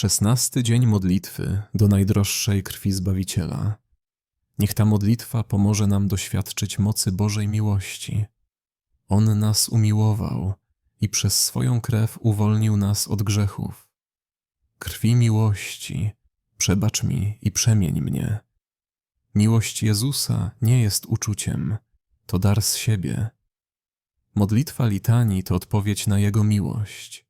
Szesnasty dzień modlitwy do najdroższej krwi Zbawiciela. Niech ta modlitwa pomoże nam doświadczyć mocy Bożej miłości. On nas umiłował i przez swoją krew uwolnił nas od grzechów. Krwi miłości, przebacz mi i przemień mnie. Miłość Jezusa nie jest uczuciem, to dar z siebie. Modlitwa litanii to odpowiedź na Jego miłość.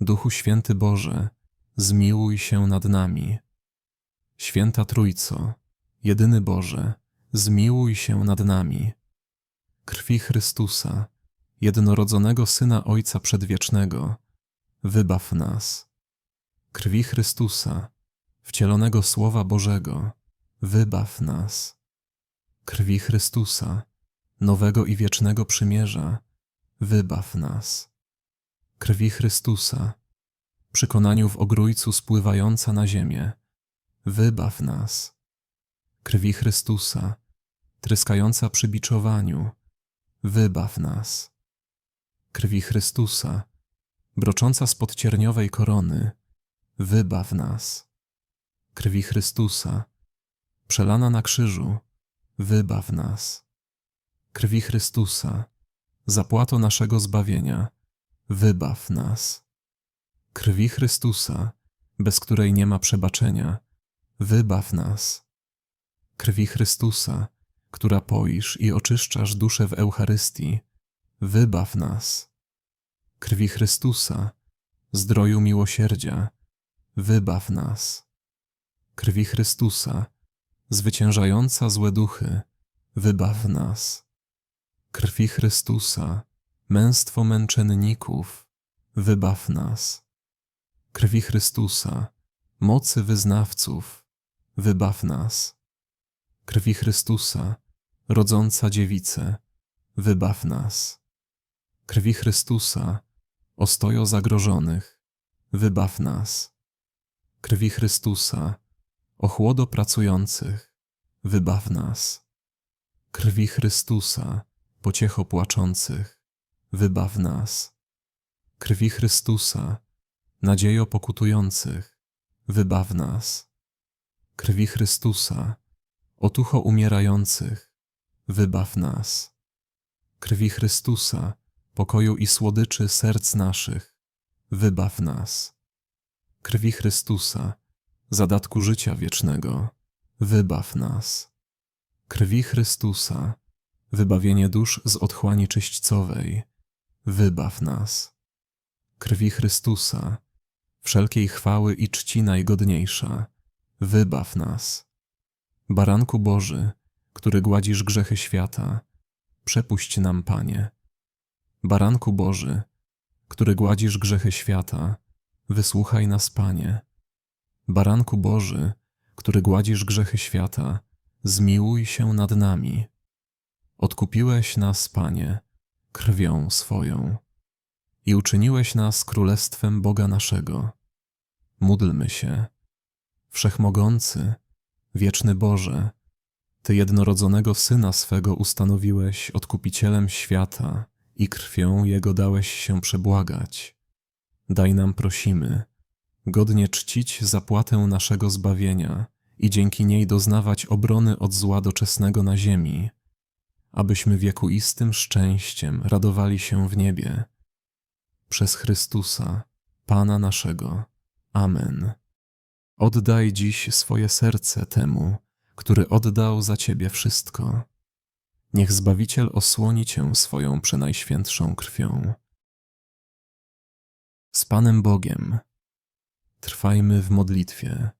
Duchu Święty Boże, zmiłuj się nad nami. Święta Trójco, jedyny Boże, zmiłuj się nad nami. Krwi Chrystusa, jednorodzonego Syna Ojca Przedwiecznego, wybaw nas. Krwi Chrystusa, wcielonego Słowa Bożego, wybaw nas. Krwi Chrystusa, nowego i wiecznego przymierza, wybaw nas. Krwi Chrystusa, przekonaniu w ogrójcu spływająca na ziemię, wybaw nas. Krwi Chrystusa, tryskająca przy biczowaniu, wybaw nas. Krwi Chrystusa, brocząca spod cierniowej korony, wybaw nas. Krwi Chrystusa, przelana na krzyżu, wybaw nas. Krwi Chrystusa, zapłato naszego zbawienia, wybaw nas. Krwi Chrystusa, bez której nie ma przebaczenia, wybaw nas. Krwi Chrystusa, która poisz i oczyszczasz duszę w Eucharystii, wybaw nas. Krwi Chrystusa, zdroju miłosierdzia, wybaw nas. Krwi Chrystusa, zwyciężająca złe duchy, wybaw nas. Krwi Chrystusa, męstwo męczenników, wybaw nas. Krwi Chrystusa, mocy wyznawców, wybaw nas. Krwi Chrystusa, rodząca dziewice, wybaw nas. Krwi Chrystusa, ostojo zagrożonych, wybaw nas. Krwi Chrystusa, ochłodo pracujących, wybaw nas. Krwi Chrystusa, pociecho płaczących, wybaw nas. Krwi Chrystusa, nadziejo pokutujących, wybaw nas. Krwi Chrystusa, otucho umierających, wybaw nas. Krwi Chrystusa, pokoju i słodyczy serc naszych, wybaw nas. Krwi Chrystusa, zadatku życia wiecznego, wybaw nas. Krwi Chrystusa, wybawienie dusz z otchłani czyśćcowej, wybaw nas. Krwi Chrystusa, wszelkiej chwały i czci najgodniejsza, wybaw nas. Baranku Boży, który gładzisz grzechy świata, przepuść nam, Panie. Baranku Boży, który gładzisz grzechy świata, wysłuchaj nas, Panie. Baranku Boży, który gładzisz grzechy świata, zmiłuj się nad nami. Odkupiłeś nas, Panie, krwią swoją i uczyniłeś nas królestwem Boga naszego. Módlmy się. Wszechmogący, wieczny Boże, Ty jednorodzonego Syna swego ustanowiłeś odkupicielem świata i krwią Jego dałeś się przebłagać. Daj nam, prosimy, godnie czcić zapłatę naszego zbawienia i dzięki niej doznawać obrony od zła doczesnego na ziemi, abyśmy wiekuistym szczęściem radowali się w niebie. Przez Chrystusa, Pana naszego. Amen. Oddaj dziś swoje serce temu, który oddał za ciebie wszystko. Niech Zbawiciel osłoni cię swoją przenajświętszą krwią. Z Panem Bogiem trwajmy w modlitwie.